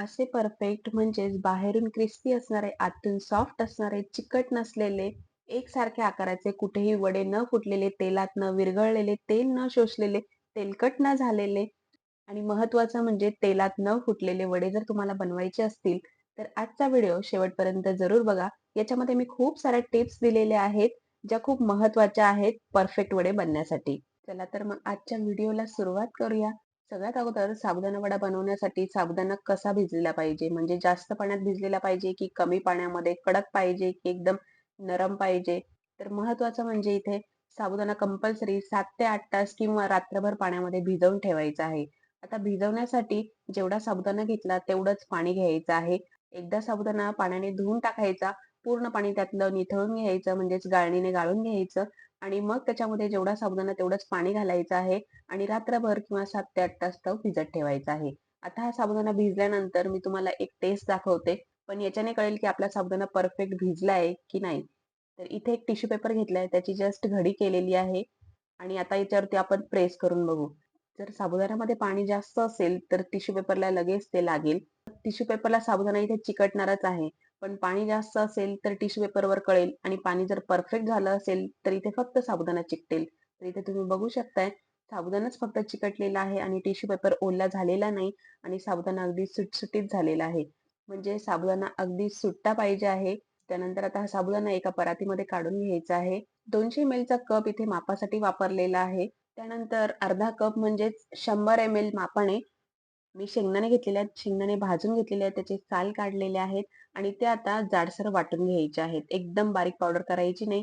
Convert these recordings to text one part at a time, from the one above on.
असे परफेक्ट म्हणजेच बाहेरून क्रिस्पी असणारे, आतून सॉफ्ट असणारे, चिकट नसलेले, एकसारख्या आकाराचे, कुठेही वडे न फुटलेले, तेलात न विरघळलेले, तेल न शोषलेले, तेलकट न झालेले आणि महत्वाचं म्हणजे तेलात न फुटलेले वडे जर तुम्हाला बनवायचे असतील, तर आजचा व्हिडिओ शेवटपर्यंत जरूर बघा. याच्यामध्ये मी खूप साऱ्या टिप्स दिलेल्या आहेत, ज्या खूप महत्त्वाच्या आहेत परफेक्ट वडे बनण्यासाठी. चला तर मग आजच्या व्हिडिओला सुरुवात करूया. सगळ्यात अगोदर साबुदाणा वडा बनवण्यासाठी साबुदाणा कसा भिजलेला पाहिजे? म्हणजे जास्त पाण्यात भिजलेला पाहिजे की कमी पाण्यामध्ये? कडक पाहिजे की एकदम नरम पाहिजे? तर महत्वाचं म्हणजे इथे साबुदाणा कंपल्सरी सात ते आठ तास किंवा रात्रभर पाण्यामध्ये भिजवून ठेवायचा आहे. आता भिजवण्यासाठी जेवढा साबुदाणा घेतला तेवढंच पाणी घ्यायचं आहे. एकदा साबुदाणा पाण्याने धुवून टाकायचा पूर्ण पाणी त्यातलं निथळून घ्यायचं म्हणजेच गाळणीने गाळून घ्यायचं आणि मग त्याच्यामध्ये जेवढा साबुदाणा तेवढंच पाणी घालायचं आहे आणि रात्रभर किंवा सात ते आठ तास तो भिजत ठेवायचा आहे. आता हा साबुदाणा भिजल्यानंतर मी तुम्हाला एक टेस्ट दाखवते पण याच्याने कळेल की आपला साबुदाणा परफेक्ट भिजला आहे की नाही. तर इथे एक टिश्यू पेपर घेतलाय त्याची जस्ट घडी केलेली आहे आणि आता याच्यावरती आपण प्रेस करून बघू. जर साबुदाण्यामध्ये पाणी जास्त असेल तर टिश्यू पेपरला लगेच ते लागेल. टिश्यू पेपरला साबुदाणा इथे चिकटणारच आहे. पण पाणी जास्त असेल तर टिश्यू पेपरवर कळेल आणि पाणी जर परफेक्ट झालं असेल तर इथे फक्त साबुदाणा चिकटेल. तर इथे तुम्ही बघू शकताय साबुदाणाच फक्त चिकटलेला आहे आणि टिश्यू पेपर ओला झालेला नाही आणि साबुदाणा अगदी सुटसुटीत झालेला आहे. म्हणजे साबुदाणा अगदी सुट्टा पाहिजे आहे. त्यानंतर आता हा साबुदाणा एका परातीमध्ये काढून घ्यायचा आहे. दोनशे एम चा कप इथे मापासाठी वापरलेला आहे. त्यानंतर अर्धा कप म्हणजेच शंभर एम एल मापाने मी शेंगदाणे घेतलेले आहेत शेंगदाणे भाजून घेतलेले आहेत त्याचे साल काढलेले आहेत आणि ते आता जाडसर वाटून घ्यायचे आहेत. एकदम बारीक पावडर करायची नाही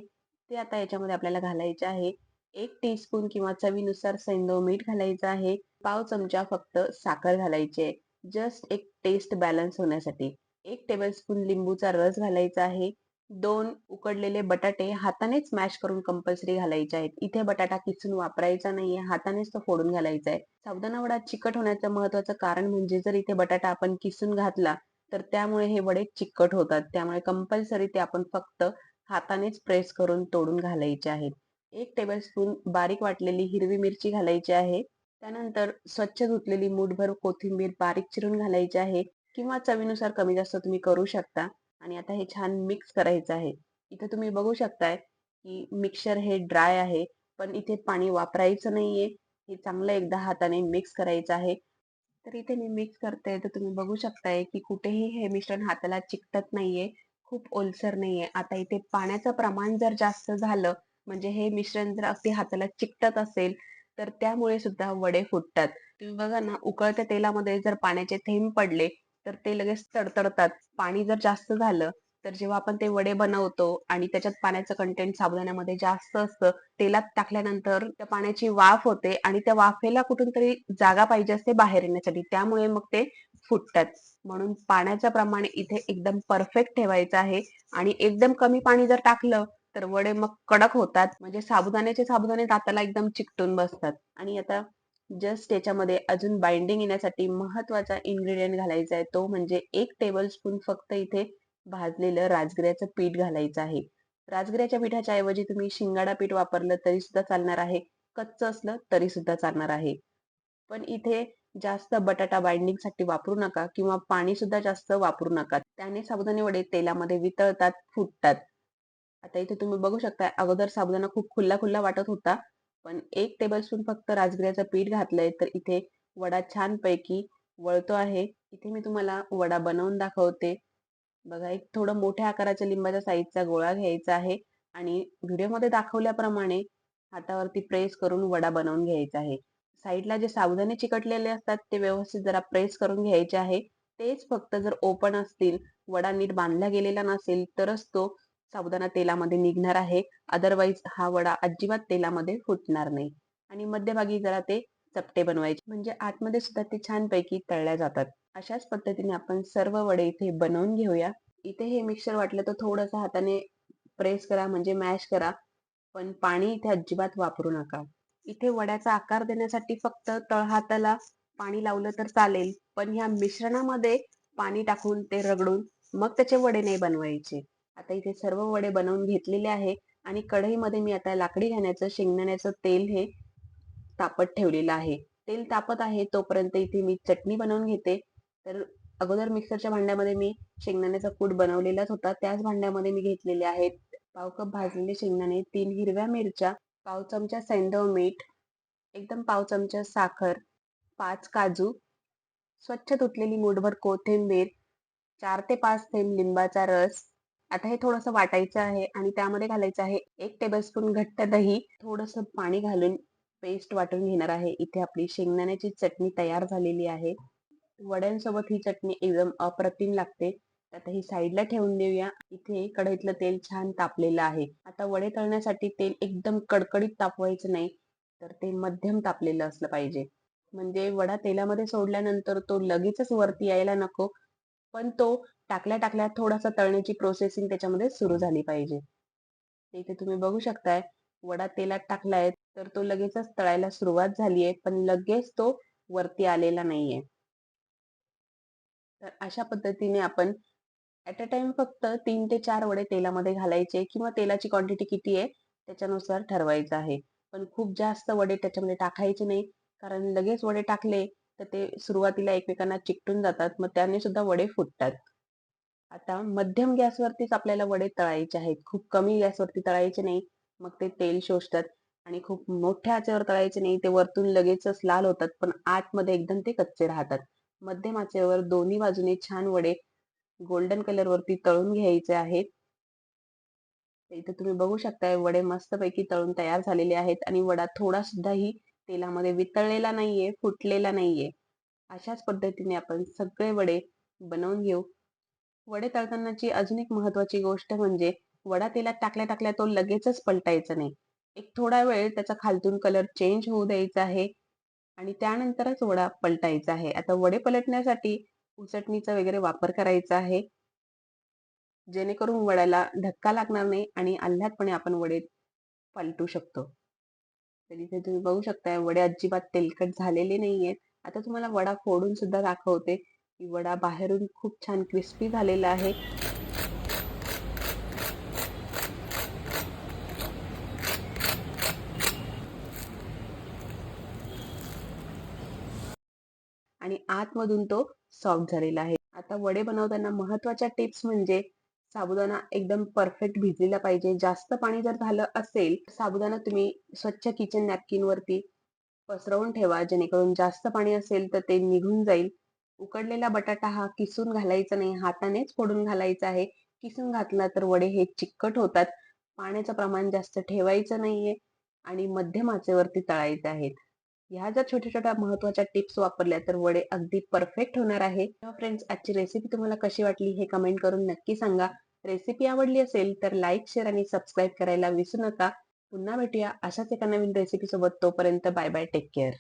ते आता याच्यामध्ये आपल्याला घालायचे आहे. एक टीस्पून किंवा चवीनुसार सैंदव मीठ घालायचं आहे. पाव चमचा फक्त साखर घालायची आहे. जस्ट एक टेस्ट बॅलन्स होण्यासाठी. एक टेबलस्पून लिंबूचा रस घालायचा आहे. दोन उकडलेले बटाटे हातानेच मॅश करून कंपल्सरी घालायचे आहेत. इथे बटाटा किसून वापरायचा नाहीये हातानेच तो फोडून घालायचा आहे. साबुदाणा वडा चिकट होण्याचं महत्वाचं कारण म्हणजे जर इथे बटाटा आपण किसून घातला तर त्यामुळे हे वडे चिकट होतात. त्यामुळे कंपल्सरी ते आपण फक्त हातानेच प्रेस करून तोडून घालायचे आहेत. एक टेबलस्पून बारीक वाटलेली हिरवी मिरची घालायची आहे. त्यानंतर स्वच्छ धुतलेली मूठभर कोथिंबीर बारीक चिरून घालायची आहे. किंवा चवीनुसार कमी जास्त तुम्ही करू शकता. आणि आता हे छान मिक्स करायचं आहे. इथे तुम्ही बघू शकताय की मिक्सर हे ड्राय आहे पण इथे पाणी वापरायचं नाहीये. हे चांगलं एकदा हाताने मिक्स करायचं आहे. तर इथे मी मिक्स करते. तर तुम्ही बघू शकताय की कुठेही हे मिश्रण हाताला चिकटत नाहीये खूप ओलसर नाहीये. आता इथे पाण्याचं प्रमाण जर जास्त झालं म्हणजे हे मिश्रण जर अगदी हाताला चिकटत असेल तर त्यामुळे सुद्धा वडे फुटतात. तुम्ही बघा ना उकळत्या तेलामध्ये जर पाण्याचे थेंब पडले तर ते लगेच तडतडतात. पाणी जर जास्त झालं तर जेव्हा आपण ते वडे बनवतो आणि त्याच्यात पाण्याचं कंटेंट साबुदाण्यामध्ये जास्त असतं तेलात टाकल्यानंतर त्या पाण्याची वाफ होते आणि त्या वाफेला कुठून तरी जागा पाहिजे असते बाहेर येण्यासाठी. त्यामुळे मग ते फुटतात. म्हणून पाण्याचं प्रमाण इथे एकदम परफेक्ट ठेवायचं आहे. आणि एकदम कमी पाणी जर टाकलं तर वडे मग कडक होतात. म्हणजे साबुदाण्याचे साबुदाणे दाताला एकदम चिकटून बसतात. आणि आता जस्ट याच्यामध्ये अजून बाइंडिंग येण्यासाठी महत्त्वाचा इन्ग्रेडियंट घालायचा आहे. तो म्हणजे एक टेबल स्पून फक्त इथे भाजलेलं राजगिऱ्याचं पीठ घालायचं आहे. राजगिऱ्याच्या पिठाच्या ऐवजी तुम्ही शिंगाडा पीठ वापरलं तरी सुद्धा चालणार आहे. कच्च असलं तरी सुद्धा चालणार आहे. पण इथे जास्त बटाटा बाइंडिंगसाठी वापरू नका किंवा पाणी सुद्धा जास्त वापरू नका. त्याने साबुदाणे वडे तेलामध्ये वितळतात फुटतात. आता इथे तुम्ही बघू शकता अगोदर साबुदाणा खूप खुल्ला खुल्ला वाटत होता. पण एक टेबलस्पून फक्त राजगिऱ्याचं पीठ घातलंय तर इथे वडा छान पैकी वळतो आहे. इथे मी तुम्हाला वडा बनवून दाखवते. बघा एक थोडं मोठ्या आकाराच्या लिंबाच्या साईजचा गोळा घ्यायचा आहे आणि व्हिडिओमध्ये दाखवल्याप्रमाणे हातावरती प्रेस करून वडा बनवून घ्यायचा आहे. साईडला जे सावधाने चिकटलेले असतात ते व्यवस्थित जरा प्रेस करून घ्यायचे आहे. तेच फक्त जर ओपन असतील वडा नीट बांधला गेलेला नसेल तरच तो साबुदाणा तेलामध्ये निघणार आहे. अदरवाईज हा वडा अजिबात तेलामध्ये फुटणार नाही. आणि मध्यभागी जरा ते चपटे बनवायचे. म्हणजे आतमध्ये सुद्धा ते छानपैकी तळल्या जातात. अशाच पद्धतीने आपण सर्व वडे इथे बनवून घेऊया. इथे हे मिक्सर वाटलं तर थोडस हाताने प्रेस करा म्हणजे मॅश करा. पण पाणी इथे अजिबात वापरू नका. इथे वड्याचा आकार देण्यासाठी फक्त तळहाताला पाणी लावलं तर चालेल. पण ह्या मिश्रणामध्ये पाणी टाकून ते रगडून मग त्याचे वडे नाही बनवायचे. आता इथे सर्व वडे बनवून घेतलेले आहे आणि कढईमध्ये मी आता लाकडी घाण्याचं शेंगदाण्याचं तेल हे तापत ठेवलेलं आहे. तेल तापत आहे तोपर्यंत इथे मी चटणी बनवून घेते. तर अगोदर मिक्सरच्या भांड्यामध्ये मी शेंगदाण्याचा कूट बनवलेलाच होता. त्याच भांड्यामध्ये मी घेतलेले आहेत पाव कप भाजलेले शेंगदाणे तीन हिरव्या मिरच्या पाव चमचा सैंदव मीठ एकदम पाव चमचा साखर पाच काजू स्वच्छ धुतलेली मूठभर कोथिंबीर चार ते पाच थेंब लिंबाचा रस आता हे थोडंसं वाटायचं आहे आणि त्यामध्ये घालायचं आहे एक टेबलस्पून घट्ट दही. थोडंसं पाणी घालून पेस्ट वाटून घेणार आहे. इथे आपली शेंगदाण्याची चटणी तयार झालेली आहे. वड्यांसोबत ही चटणी एकदम अप्रतिम लागते. आता ही साईडला ठेवून देऊया. इथे कढईतलं तेल छान तापलेलं आहे. आता वडे तळण्यासाठी तेल एकदम कडकडीत तापवायचं नाही तर ते मध्यम तापलेलं असलं पाहिजे. म्हणजे वडा तेलामध्ये सोडल्यानंतर तो लगेचच वरती यायला नको पण तो टाकल्या टाकल्या थोडासा तळण्याची प्रोसेसिंग त्याच्यामध्ये सुरू झाली पाहिजे. इथे तुम्ही बघू शकताय वडा तेलात टाकलाय तर तो लगेचच तळायला सुरुवात झाली आहे पण लगेच तो वरती आलेला नाहीये. तर अशा पद्धतीने आपण ऍट अ टाइम फक्त तीन ते चार वडे तेलामध्ये घालायचे किंवा तेलाची क्वांटिटी किती आहे त्याच्यानुसार ठरवायचं आहे. पण खूप जास्त वडे त्याच्यामध्ये टाकायचे नाही कारण लगेच वडे टाकले तर ते सुरुवातीला एकमेकांना चिकटून जातात मग त्याने सुद्धा वडे फुटतात. आता मध्यम गॅसवरतीच आपल्याला वडे तळायचे आहेत. खूप कमी गॅसवरती तळायचे नाही मग ते तेल शोषतात आणि खूप मोठ्या आचेवर तळायचे नाही ते वरतून लगेचच लाल होतात पण आतमध्ये एकदम ते कच्चे राहतात. मध्यम आचेवर दोन्ही बाजूने छान वडे गोल्डन कलर वरती तळून घ्यायचे आहेत. इथे तुम्ही बघू शकताय वडे मस्तपैकी तळून तयार झालेले आहेत आणि वडा थोडा सुद्धाही तेलामध्ये वितळलेला नाहीये फुटलेला नाहीये. अशाच पद्धतीने आपण सगळे वडे बनवून घेऊ. वडे तळतानाची अजून एक महत्वाची गोष्ट म्हणजे वडा तेलात टाकल्या टाकल्या तो लगेचच पलटायचा नाही. एक थोडा वेळ त्याचा खालतून कलर चेंज होऊ द्यायचा आहे आणि त्यानंतरच वडा पलटायचा आहे. आता वडे पलटण्यासाठी उसटणीचा वगैरे वापर करायचा आहे. जेणेकरून वड्याला धक्का लागणार नाही आणि आल्हादपणे आपण वडे पलटू शकतो. तर इथे तुम्ही बघू शकताय वडे अजिबात तेलकट झालेले नाहीयेत. आता तुम्हाला वडा फोडून सुद्धा दाखवते. वडा बाहेरून खूप छान क्रिस्पी झालेला आहे. आणि आतमधून तो सॉफ्ट झालेला आहे. आता वडे बनवताना महत्त्वाच्या टिप्स म्हणजे साबुदाणा एकदम परफेक्ट भिजलेला पाहिजे. जास्त पाणी जर झालं असेल साबुदाणा तुम्ही स्वच्छ किचन नॅपकिन वरती पसरवून ठेवा. जेणेकरून जास्त पाणी असेल तर ते निघून जाईल. उकडलेला बटाटा हा किसून घालायचा नाही हातानेच फोडून घालायचा आहे. किसून घातला तर वडे हे चिकट होतात. पाण्याचं प्रमाण जास्त ठेवायचं नाहीये आणि मध्यम आचेवरती तळायचे आहेत. ह्या जर छोट्या छोट्या महत्त्वाच्या टिप्स वापरल्या तर वडे अगदी परफेक्ट होणार आहे. फ्रेंड्स आजची रेसिपी तुम्हाला कशी वाटली हे कमेंट करून नक्की सांगा. रेसिपी आवडली असेल तर लाईक शेअर आणि सबस्क्राईब करायला विसरू नका. पुन्हा भेटूया अशाच एका नवीन रेसिपी सोबत. तोपर्यंत बाय बाय टेक केअर